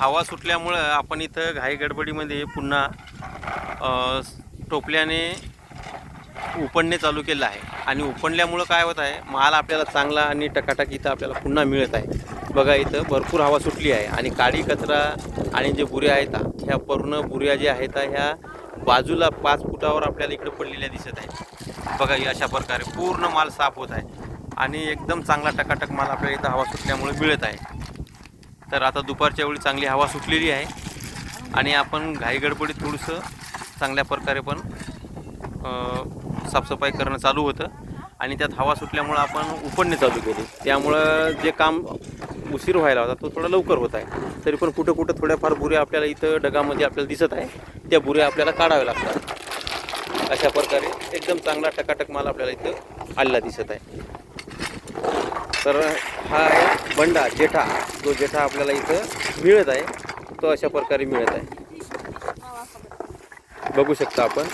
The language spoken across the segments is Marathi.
हवा सुटल्यामुळं आपण इथं घाई गडबडीमध्ये पुन्हा टोपल्याने उपडणे चालू केलं आहे. आणि उपडल्यामुळं काय होत आहे माल आपल्याला चांगला आणि टकाटक इथं आपल्याला पुन्हा मिळत आहे. बघा इथं भरपूर हवा सुटली आहे आणि काडी कचरा आणि जे बुऱ्या आहेत ह्या पूर्ण बुऱ्या ज्या आहेत ह्या बाजूला पाच फुटावर आपल्याला इकडे पडलेल्या दिसत आहे बघा ही अशा प्रकारे पूर्ण माल साफ होत आहे. आणि एकदम चांगला टकाटक माल आपल्याला इथं हवा सुटल्यामुळे मिळत आहे. तर आता दुपारच्या वेळी चांगली हवा सुटलेली आहे. आणि आपण घाईगडबडीत थोडंसं चांगल्या प्रकारे पण साफसफाई करणं चालू होतं. आणि त्यात हवा सुटल्यामुळं आपण उपडणे चालू केली. त्यामुळं जे काम उशीर व्हायला होता तो थोडा लवकर होत आहे. तरी पण कुठं कुठं थोड्याफार बुऱ्या आपल्याला इथं डगामध्ये आपल्याला दिसत आहे. त्या बुऱ्या आपल्याला काढाव्या लागतात. अशा प्रकारे एकदम चांगला टकाटक माल आपल्याला इथं आलेला दिसत आहे. तर हा आहे बंडा जेठा. जो जेठा आपल्याला इथं मिळत आहे तो अशा प्रकारे मिळत आहे. बघू शकता आपण.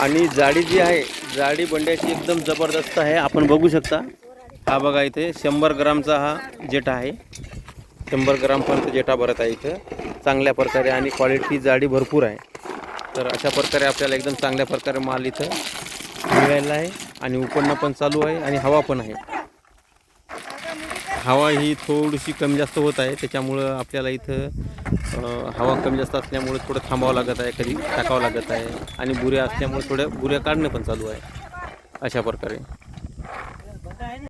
आणि जाडी जी आहे जाडी बंड्याची एकदम जबरदस्त आहे. आपण बघू शकता. हा बघा इथे शंभर ग्रामचा हा जेठा आहे. शंभर ग्रामपर्यंत जेठा भरत आहे इथं. चांगल्या प्रकारे आणि क्वालिटी जाडी भरपूर आहे. तर अशा प्रकारे आपल्याला एकदम चांगल्या प्रकारे माल इथं मिळायला आहे. आणि उपन्न पण चालू आहे आणि हवा पण आहे. हवा ही थोडीशी कमी जास्त होत आहे त्याच्यामुळं आपल्याला इथं हवा कमी जास्त असल्यामुळे थोडं थांबावं लागत आहे कधी टाकावं लागत आहे आणि बुऱ्या असल्यामुळे थोड्या बुऱ्या काढणं पण चालू आहे अशा प्रकारे.